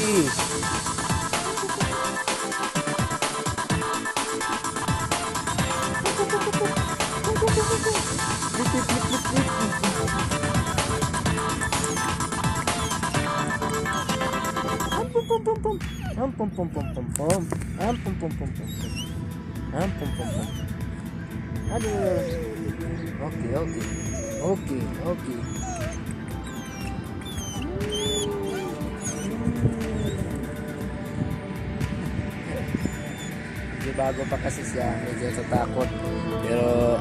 gratis. Aduh. Oke, oke. Oke, oke. Medyo bago pa kasi siya, medyo tatakot. Pero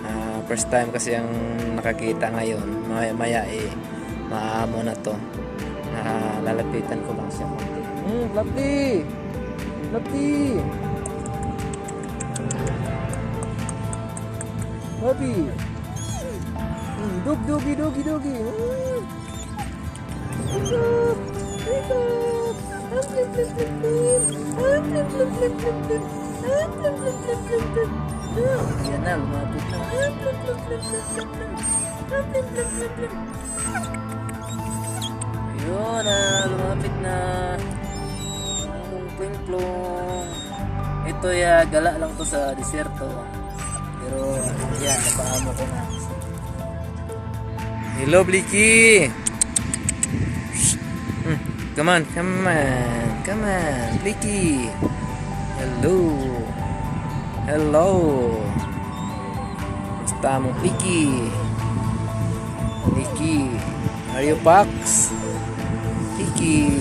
ah, first time kasi ang nakakita ngayon. Maya, maya eh, maamo na to. Ah, lalapitan ko lang siya konti. Hmm, Lapi! Lapi! Lapi! Hmm, dug, dugi, dugi, dugi. Hmm. Yun lumapit na. Plong Ito ya, gala lang to sa desierto. Pero yan, napaamo ko na. Hello, Bliki! Hmm, come on, come on come on, Blicky! Hello! Hello! Basta mo, Blicky! Blicky! Are you Pax? Blicky!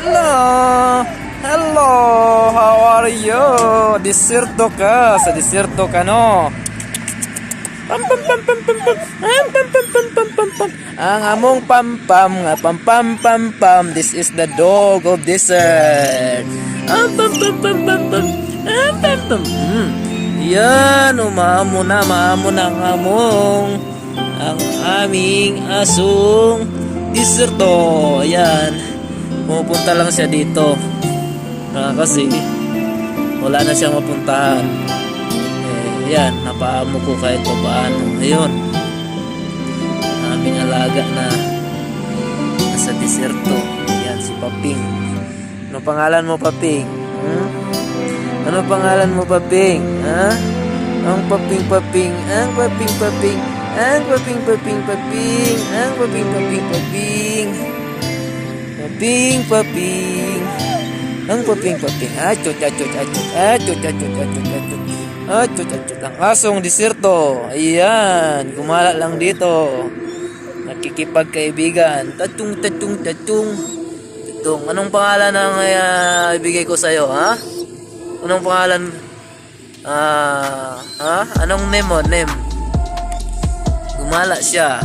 Hello! Hello! How are you? Diserto ka! Sa diserto ka, no? Pam pam pam pam pam pam Pam pam pam pam pam pam pam Ang among pam pam nga pam pam pam This is the dog of desert Am pam pam pam pam pam Am pam pam hmm. Yan umamo na maamo na ang among Ang aming asong Deserto Yan Pupunta lang siya dito. Ah, Kasi Wala na siyang mapuntahan. Eh, yan, napaamo ko kahit pa paano. Ayun, aming alaga na nasa diserto. Yan, si Paping. Ano pangalan mo, Paping? Hmm? Ano pangalan mo, Paping? Ha? Ang Paping, Paping, ang Paping, Paping, ang Paping, Paping, Paping, ang Paping, Paping, Paping. Paping, Paping. Ang paping paping. Achot, achot, achot, achot, achot, achot, achot. Achot, achot. Ang asong diserto. Ayan. Gumala lang dito. Nakikipagkaibigan. Tatung, tatung, tatung. Tatung. Anong pangalan ang uh, ibigay ko sa'yo, ha? Anong pangalan? Ah, ha? Anong name mo? Name? Gumala siya.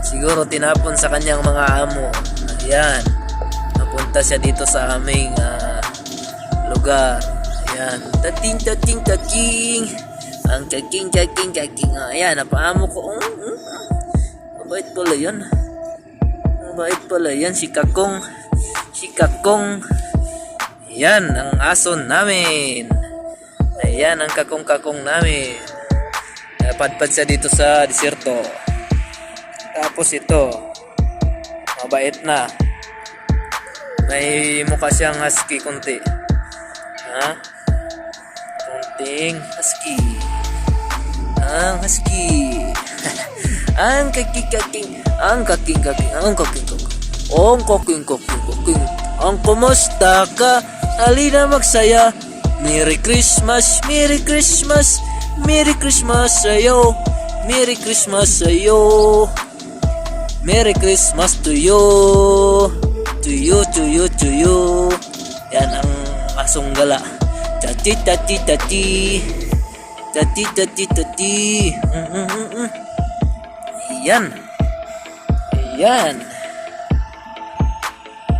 Siguro tinapon sa kanyang mga amo. Ayan. Napunta siya dito sa aming ah, lugar. Ayan. Tating, tating, tating. Ang kaking, kaking, kaking. Ayan, napaamo ko. Mm, mm. Mabait pala yan. Mabait pala yan. Si Kakong. Si Kakong. Ayan, ang aso namin. Ayan, ang kakong-kakong namin. Napadpad siya dito sa diserto. Tapos ito. Mabait na. May mukha siyang husky kunti. Ha? Kunting husky. Ang husky. ang kakikaking. Ang kaking-kaking. Ang kaking-kaking. Ang kaking-kaking-kaking. Ang kumusta ka? Halina magsaya. Merry Christmas, Merry Christmas, Merry Christmas sa'yo. Merry Christmas sa'yo. Merry Christmas to you. To you, to you, to you. Yan ang asong gala. Tati, tati, tati. Tati, tati, tati. Mm, mm, mm, mm. Yan. Yan.